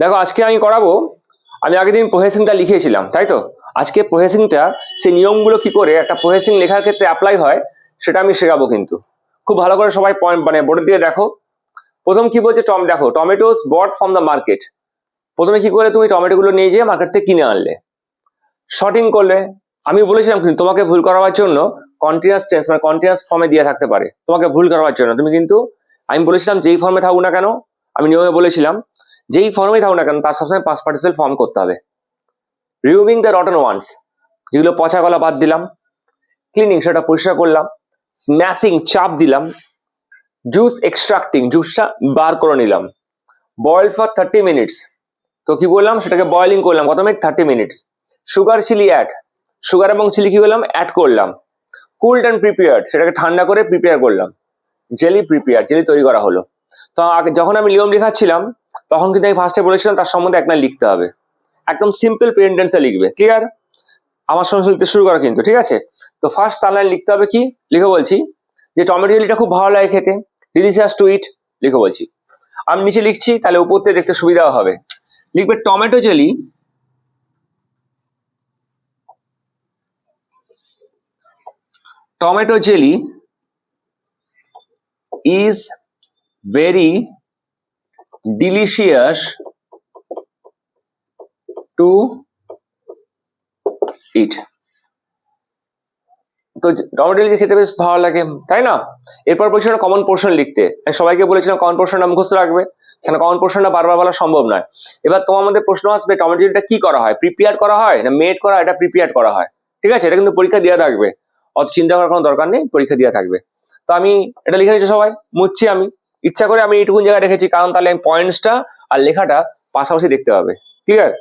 দেখো, আজকে আমি করাবো, আমি আগের দিন প্রসেসিংটা লিখেছিলাম তাই তো? আজকে প্রসেসিংটা সেই নিয়মগুলো কি করে, একটা প্রসেসিং লেখার ক্ষেত্রে অ্যাপ্লাই হয়, সেটা আমি শেখাবো কিন্তু। খুব ভালো করে সবাই পয়েন্ট মানে বোর্ডের দিয়ে দেখো। প্রথম কি বলছে, টম দেখো tomatoes bought from the market প্রথমে কি করে তুমি টমেটোগুলো নিয়ে যেয়ে মার্কেট থেকে কিনে আনলে? শর্টিং করলে, আমি বলেছিলাম কিন্তু তোমাকে ভুল করাবার জন্য কন্টিনিউয়াস টেন্স মানে কন্টিনিউয়াস ফর্মে দিয়ে থাকতে পারে। তোমাকে ভুল করাবার জন্য। তুমি কিন্তু, আমি বলেছিলাম যেই ফর্মে থাকুক না কেন, আমি নিয়মে বলেছিলাম যেই ফর্মেই থাকুক না কেন, তার সবসময় পাস পার্টিসিপেল ফর্ম করতে হবে। রিমুভিং দ্য রটন ওয়ান্স যেগুলো পচা গলা বাদ দিলাম ক্লিনিং সেটা পরিষ্কার করলাম স্ম্যাশিং চাপ দিলাম জুস এক্সট্রাক্টিং জুসটা বার করে নিলাম। বয়েল ফর থার্টি মিনিটস তো কি বললাম? সেটাকে বয়েলিং করলাম, কত minute thirty minutes sugar chilli add sugar এবং চিলি কি করলাম অ্যাড করলাম। কুলড অ্যান্ড প্রিপেয়ার্ড সেটাকে ঠান্ডা করে প্রিপেয়ার করলাম। জেলি প্রিপেয়ার জেলি তৈরি করা হলো। তো যখন আমি নিয়ম লেখাচ্ছিলাম তখন কিন্তু আমি ফার্স্টে বলেছিলাম, তার সম্বন্ধে একটা লিখতে হবে। একদম সিম্পল পেন্টেন্সে লিখবে ক্লিয়ার আমার সঙ্গে লিখতে শুরু করা কিন্তু, ঠিক আছে? তো ফার্স্ট তার লাইন লিখতে হবে কি? লিখে বলছি যে টমেটো জেলিটা খুব ভালো লাগে খেতে ডিলিশিয়াস টু ইট লিখে বলছি। আমি নিচে লিখছি, তাহলে উপর থেকে দেখতে সুবিধা হবে। লিখবে tomato jelly tomato jelly is very delicious to eat. তো টমেটো খেতে বেশ ভালো লাগে, তাই না? এরপর বলছিলাম কমন পোর্শন লিখতে। সবাইকে বলেছিলাম কমন পোর্শনটা মুখস্থ রাখবে। কেন কমন পোর্শনটা বারবার বলা সম্ভব নয়। এবার তোমার মধ্যে প্রশ্ন আসবে টমেটো জেলিটা কি করা হয়? প্রিপেয়ার করা হয় না মেড করা এটা প্রিপেয়ার করা হয়। ঠিক আছে? এটা কিন্তু পরীক্ষা দেওয়া থাকবে। অত চিন্তা করার কোনো দরকার নেই, পরীক্ষা দেওয়া থাকবে। তো আমি এটা লিখে নিচ্ছি সবাই। মুচ্ছি আমি। ইচ্ছা করে আমি এইটুকুন জায়গায় রেখেছি, কারণ তাহলে আমি পয়েন্টসটা আর লেখাটা পাশাপাশি দেখতে হবে। ক্লিয়ার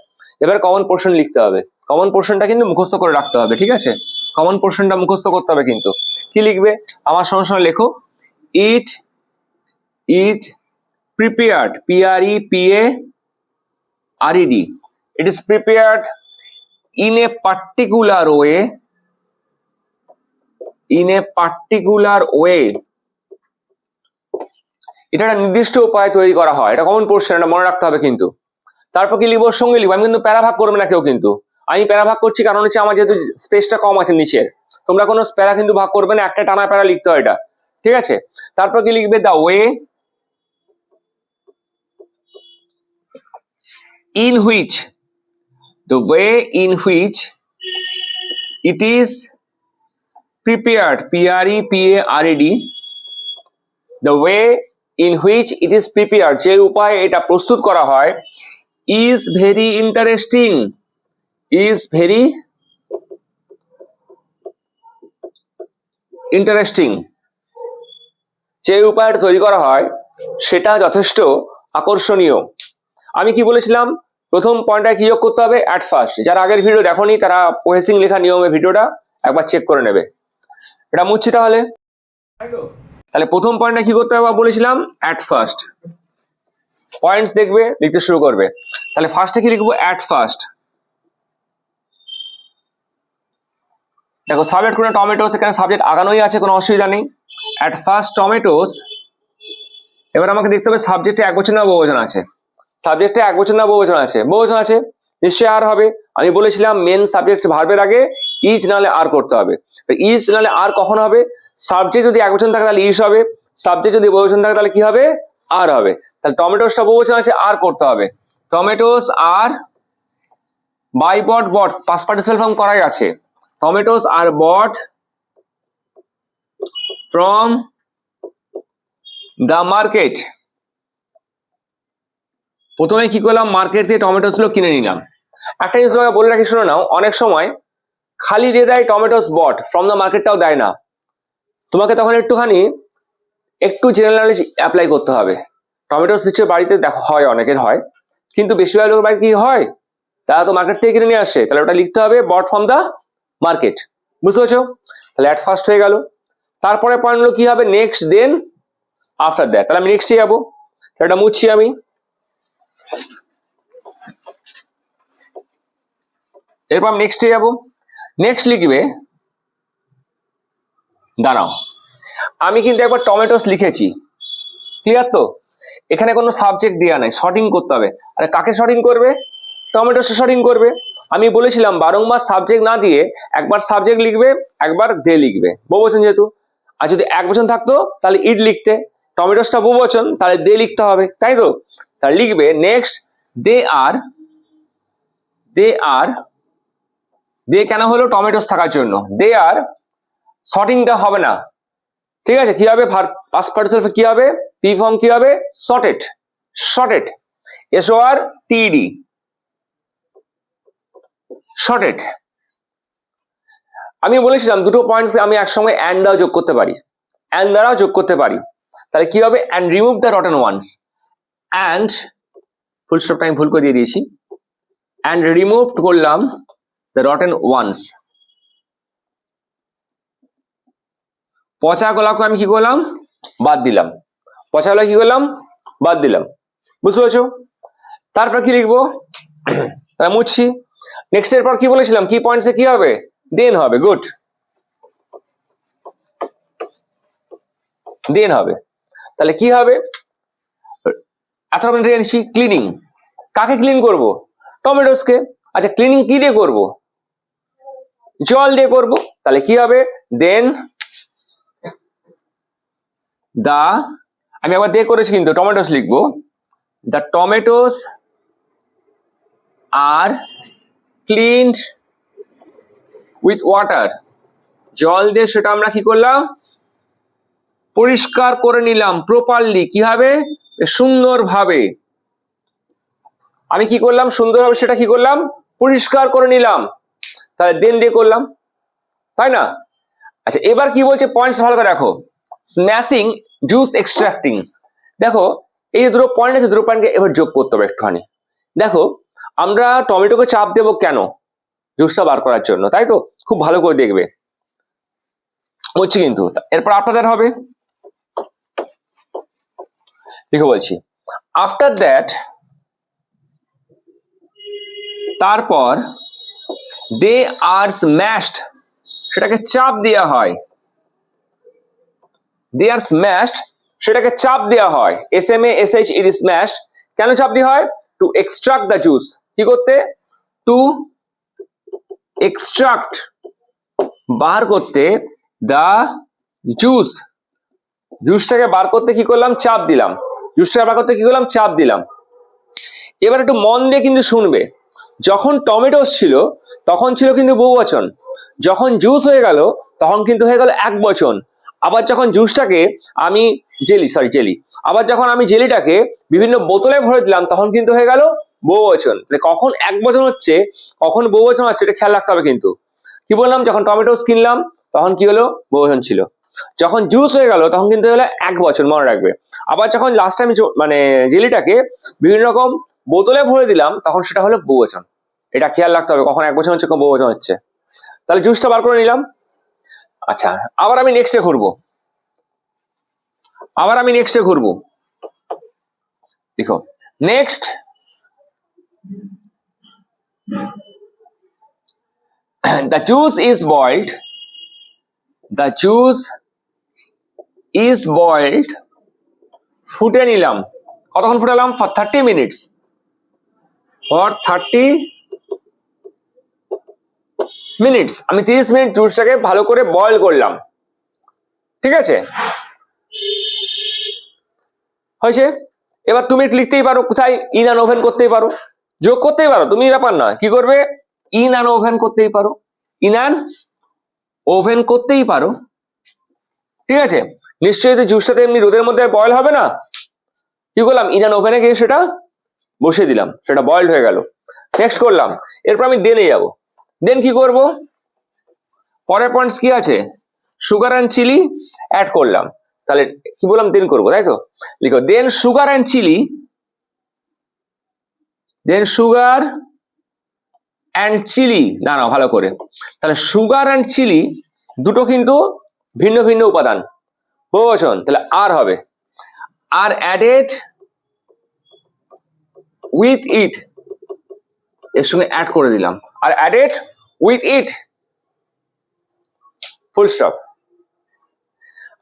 এবার কমন পোর্শন লিখতে হবে। কমন পোর্শনটা কিন্তু মুখস্থ করে রাখতে হবে, ঠিক আছে? কমন পোর্শনটা মুখস্থ করতে হবে কিন্তু। কি লিখবে? আমার সঙ্গে সঙ্গে লেখো। It it prepared P R E P A R E D it is prepared in a particular way in a particular way এটা একটা নির্দিষ্ট উপায়ে তৈরি করা হয়। এটা কমন পোর্শন এটা মনে রাখতে হবে কিন্তু। তারপর কি লিখব সঙ্গে লিখব? আমি কিন্তু প্যারা ভাগ করবে না কেউ কিন্তু। আমি প্যারা ভাগ করছি কারণ হচ্ছে আমার যেহেতু স্পেসটা কম আছে নিচের। তোমরা কোনো প্যারা কিন্তু ভাগ করবে না, একটা টানা প্যারা লিখতে হয় এটা। ঠিক আছে? তারপর কি লিখবে? The way in which the way in which it is prepared, p r e p a r e d in which it is prepared, যে উপায়ে এটা প্রস্তুত করা হয় is very interesting is very interesting যে উপায়টা তৈরি করা হয়, সেটা যথেষ্ট আকর্ষণীয়। আমি কি বলেছিলাম, প্রথম পয়েন্টটা কি যোগ করতে হবে? অ্যাট ফার্স্ট যারা আগের ভিডিও দেখোনি, তারা প্রসেসিং লেখা নিয়মে ভিডিওটা একবার চেক করে নেবে। এটা মুচ্ছি তাহলে। তাহলে প্রথম পয়েন্টটা কি করতে হবে? বলেছিলাম অ্যাট ফার্স্ট পয়েন্টস দেখবে, লিখতে শুরু করবে। তাহলে ফার্স্টে কি লিখব? অ্যাট ফার্স্ট দেখো সাবজেক্ট কোনো টমেটোস এখানে সাবজেক্ট আগানোই আছে, কোনো অসুবিধা নেই। অ্যাট ফার্স্ট টমেটোস এবার আমাকে দেখতে হবে সাবজেক্টে এক বছর না বহুবচন আছে। সাবজেক্টে এক বছর না বহুবচন আছে। বহুবচন আছে? নিশ্চয়ই আর হবে। আমি বলেছিলাম মেন সাবজেক্ট ভার্বের আগে ইজ নাহলে আর করতে হবে। ইজ নাহলে আর কখন হবে? সাবজেক্ট যদি এক বছর থাকে, তাহলে ইজ হবে। সাবজেক্ট যদি বহুবচন থাকে, তাহলে কি হবে? আর হবে। তাহলে টমেটোসটা বহুবচন আছে আর করতে হবে। Tomatoes are buy bought bought past participle form করাই আছে। Tomatoes are bought from the market প্রথমে কি করলাম? মার্কেট থেকে টমেটোসগুলো কিনে নিলাম। একটা জিনিস বলে রাখি, শুনে নাও, অনেক সময় খালি দিয়ে দেয় টমেটোস বট ফ্রম দ্য মার্কেটটাও দেয় না। তোমাকে তখন একটুখানি, একটু জেনারেল নলেজ অ্যাপ্লাই করতে হবে। টমেটো নিশ্চয়ই বাড়িতে দেখো, হয়, অনেকের হয়। কিন্তু বেশিরভাগ লোকের বাড়িতে কি হয়? তারা তো মার্কেট থেকে কিনে নিয়ে আসে। তাহলে ওটা লিখতে হবে বট ফ্রম দ্য মার্কেট বুঝতে পারছ? তাহলে অ্যাট ফার্স্ট হয়ে গেল। তারপরে পয়েন্টগুলো কি হবে? নেক্সট দেন আফটার দ্যাট তাহলে আমি নেক্সটে যাব। এটা মুছছি আমি। এরপর নেক্সটে যাব। নেক্সট লিখবে, দাঁড়াও। আমি কিন্তু একবার টমেটোস লিখেছি। ক্লিয়ার তো? এখানে কোনো সাবজেক্ট দেওয়া নাই শর্টিং করতে হবে। আরে কাকে শর্টিং করবে? টমেটোসে শর্টিং করবে। আমি বলেছিলাম বারংবার সাবজেক্ট না দিয়ে একবার সাবজেক্ট লিখবে, একবার দে লিখবে। বহুবচন যেহেতু। আর যদি এক বচন থাকতো, তাহলে ইট লিখতে। টমেটোসটা বহুবচন, তাহলে দে লিখতে হবে। তাই তো? তাহলে লিখবে নেক্সট দে আর দে আর দে কেন হলো? টমেটোস থাকার জন্য। দে আর শর্টিংটা হবে না। ঠিক আছে, কি হবে? পাস পার্টিসিপেট কি হবে? পি ফর্ম কি হবে? Sorted sorted S O R TD sorted আমি বলেছিলাম দুটো পয়েন্ট আমি একসঙ্গে অ্যান্ড দ্বারা যোগ করতে পারি। অ্যান্ড দ্বারাও যোগ করতে পারি। তাহলে কি হবে? And remove the rotten ones and full স্টপটা আমি ভুল করে দিয়ে দিয়েছি। অ্যান্ড রিমুভ করলাম দ্য রটেন ওয়ান্স পচা গোলাপকে আমি কি করলাম? বাদ দিলাম। পচা গোলাপ কি করলাম? বাদ দিলাম। বুঝতে পেরেছ? তারপর কি লিখব? মুছছি। নেক্সট এর পর কি বলেছিলাম? কি পয়েন্টসে কি হবে? দেন হবে। গুড দেন হবে। তাহলে কি হবে? এত জেনেছি ক্লিনিং কাকে ক্লিন করব? টমেটোসকে আচ্ছা ক্লিনিং কি দিয়ে করব? জল দিয়ে করব। তাহলে কি হবে? দেন দা আমি একবার দিয়ে করেছি কিন্তু টমেটোস লিখব। The tomatoes are cleaned with water জল দিয়ে সেটা আমরা কি করলাম? পরিষ্কার করে নিলাম প্রপারলি কীভাবে সুন্দরভাবে। আমি কি করলাম? সুন্দরভাবে সেটা কি করলাম? পরিষ্কার করে নিলাম। তাহলে দেন দিয়ে করলাম। তাই না? আচ্ছা এবার কি বলছে? পয়েন্টস ভালো করে দেখো স্ম্যাশিং জুস এক্সট্রাক্টিং দেখো, এই যে দুটো পয়েন্ট আছে, দুটো পয়েন্টকে এবার যোগ করতে হবে একটুখানি। দেখো, আমরা টমেটোকে চাপ দেবো কেন? জুসটা বার করার জন্য, তাই তো? খুব ভালো করে দেখবে। হচ্ছে কিন্তু, এরপর আপনাদের হবে। লিখে বলছি আফটার দ্যাট তারপর দে আর স্ম্যাশড সেটাকে চাপ দেওয়া হয়। দে আর স্ম্যাশড সেটাকে চাপ দেওয়া হয়। S M S H it smashed কেন চাপ দেওয়া হয়? টু এক্সট্রাক্ট দ্য জুস কি করতে? টু এক্সট্রাক্ট বার করতে দা জুস জুসটাকে বার করতে কি করলাম? চাপ দিলাম। জুসটাকে বার করতে কি করলাম? চাপ দিলাম। এবার একটু মন দিয়ে কিন্তু শুনবে। যখন টমেটোস ছিল, তখন ছিল কিন্তু বহু বচন যখন জুস হয়ে গেল, তখন কিন্তু হয়ে গেল এক বচন আবার যখন জুসটাকে আমি জেলি সরি জেলি, আবার যখন আমি জেলিটাকে বিভিন্ন বোতলে ভরে দিলাম, তখন কিন্তু হয়ে গেল বহু বচন মানে কখন এক বচন হচ্ছে, কখন বহু বচন হচ্ছে, এটা খেয়াল রাখতে হবে কিন্তু। কি বললাম? যখন টমেটোস কিনলাম, তখন কি হলো? বহু বচন ছিল। যখন জুস হয়ে গেল, তখন কিন্তু হলো এক বছর মনে রাখবে। আবার যখন লাস্ট টাইম মানে জেলিটাকে বিভিন্ন রকম বোতলে ভরে দিলাম, তখন সেটা হলো বহুবচন। এটা খেয়াল রাখতে হবে, কখন এক বছর হচ্ছে, কখন বহুবচন হচ্ছে। তাহলে জুসটা বার করে নিলাম। আচ্ছা আবার আমি নেক্সটে ঘুরবো। আবার আমি নেক্সটে ঘুরবো। দেখো next the juice is boiled, the juice is boiled, ফুটে নিলাম। কতক্ষণ ফুটালাম? For thirty minutes for thirty minutes. আমি তিরিশ মিনিট জুসটাকে ভালো করে বয়েল করলাম। ঠিক আছে? হয়েছে? এবার তুমি লিখতেই পারো কোথায় ইন অ্যান্ড ওভেন করতেই পারো। যোগ করতেই পারো, তুমি ব্যাপার না কি করবে? ইন অ্যান্ড ওভেন করতেই পারো। ইন অ্যান্ড ওভেন করতেই পারো। ঠিক আছে? নিশ্চয়ই জুসটাতে এমনি রোদের মধ্যে বয়েল হবে না, কি করলাম? ইন অ্যান্ড ওভেনে গিয়ে সেটা বসিয়ে দিলাম। সেটা বয়েলড হয়ে গেল। নেক্সট করলাম। এরপর আমি দেনে যাব। দেন কি করব? পরের পয়েন্টস কি আছে? সুগার অ্যান্ড চিলি অ্যাড করলাম। তাহলে কি বললাম? দেন করব, তাই তো? লিখো then sugar and chilli then sugar and chilli না না ভালো করে। তাহলে সুগার অ্যান্ড চিলি দুটো কিন্তু ভিন্ন ভিন্ন উপাদান। বহুবচন তাহলে আর হবে। আর অ্যাডেড উইথ ইট এর সঙ্গে অ্যাড করে দিলাম। আর added with it full stop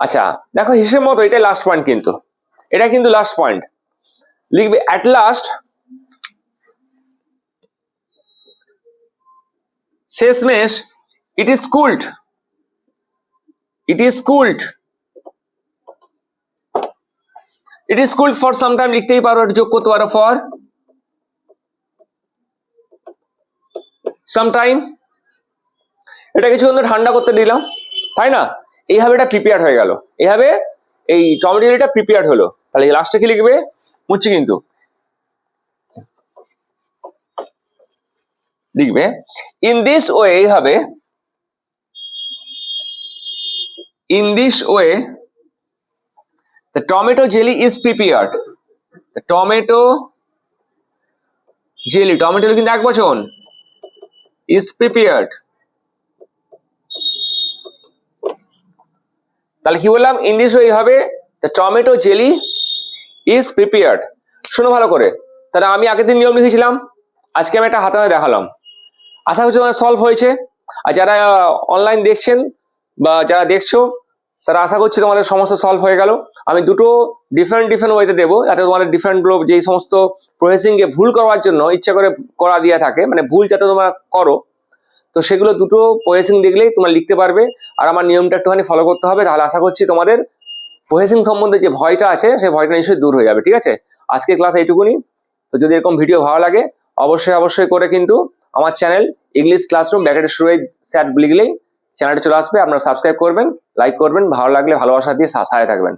আচ্ছা দেখো হিসেব মতো এটাই লাস্ট পয়েন্ট কিন্তু। এটা কিন্তু লাস্ট পয়েন্ট লিখবে অ্যাট লাস্ট শেষমেশ it is cooled it is cooled it is cooled for some time লিখতেই পারো এটা যোগ করতে পারো ফর সাম টাইম এটা কিছুক্ষণ ঠান্ডা করতে দিলাম, তাই না? এইভাবে এটা প্রিপেয়ার হয়ে গেল। এইভাবে এই টমেটোটা প্রিপেয়ার হলো। তাহলে লাস্টে কি লিখবে? মুচ্ছি কিন্তু। লিখবে ইন দিস ওয়ে এইভাবে in this way tomato jelly is prepared. The tomato jelly tomato কিন্তু এক বচন is prepared. তাহলে কি বললাম? দিস ওয়ে হবে টমেটো জেলি ইজ প্রিপেয়ার্ড শোনো ভালো করে। তাহলে আমি আগের দিন নিয়ম লিখেছিলাম, আজকে আমি একটা হাতে দেখালাম। আশা করছি তোমার সলভ হয়েছে। আর যারা অনলাইন দেখছেন বা যারা দেখছ, তারা আশা করছি তোমাদের সমস্যা সলভ হয়ে গেল। আমি দুটো ডিফারেন্ট ডিফারেন্ট ওয়েতে দেবো, যাতে তোমাদের ডিফারেন্টগুলো যেই সমস্ত প্রসেসিংকে ভুল করার জন্য ইচ্ছা করে করা দিয়ে থাকে মানে ভুল যাতে তোমরা করো, তো সেগুলো দুটো প্রসেসিং দেখলেই তোমরা লিখতে পারবে। আর আমার নিয়মটা একটুখানি ফলো করতে হবে, তাহলে আশা করছি তোমাদের প্রসেসিং সম্বন্ধে যে ভয়টা আছে সেই ভয়টা নিশ্চয়ই দূর হয়ে যাবে, ঠিক আছে? আজকে ক্লাস এইটুকুনি। তো যদি এরকম ভিডিও ভালো লাগে, অবশ্যই অবশ্যই করে কিন্তু আমার চ্যানেল ইংলিশ ক্লাসরুম ব্যাকেটের শুরু স্যাট লিখলেই চ্যানেলটা চলে আসবে। আপনারা সাবস্ক্রাইব করবেন লাইক করবেন, ভালো লাগলে ভালোবাসা দিয়ে সা- সাথে থাকবেন।